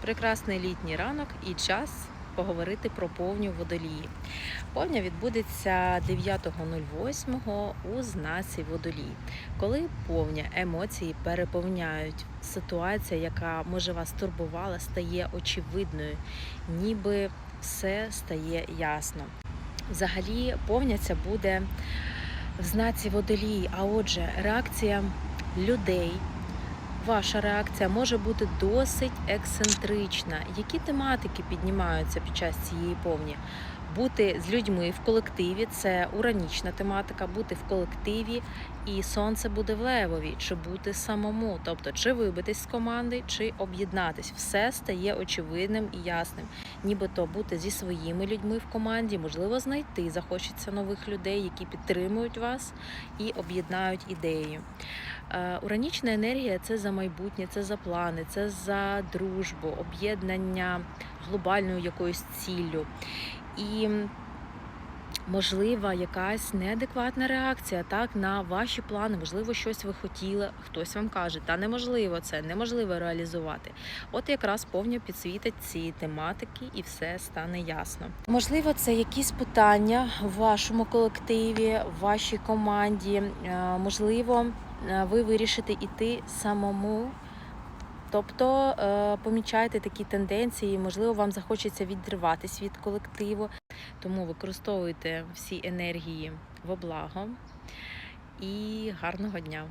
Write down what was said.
Прекрасний літній ранок і час поговорити про повню водолії. Повня відбудеться 9.08 у знаці водолій. Коли повня емоції переповняють, ситуація, яка може вас турбувала, стає очевидною, ніби все стає ясно. Взагалі, повня буде в знаці водолії, а отже, реакція людей. Ваша реакція може бути досить ексцентрична. Які тематики піднімаються під час цієї повні? Бути з людьми в колективі це уранічна тематика, бути в колективі і сонце буде в левові, чи бути самому, тобто чи вибитись з команди, чи об'єднатись. Все стає очевидним і ясним. Нібито бути зі своїми людьми в команді, можливо, знайти захочеться нових людей, які підтримують вас і об'єднають ідею. Е, Уранічна енергія це за майбутнє, це за плани, це за дружбу, об'єднання глобальною якоюсь ціллю. І можлива якась неадекватна реакція так на ваші плани. Можливо, щось ви хотіли, хтось вам каже, та неможливо це, неможливо реалізувати. От якраз повністю підсвітить ці тематики і все стане ясно. Можливо, це якісь питання в вашому колективі, в вашій команді. Е, Можливо, ви вирішите іти самому. Тобто помічаєте помічайте такі тенденції, можливо, вам захочеться відриватись від колективу, тому використовуйте всі енергії во благо і гарного дня!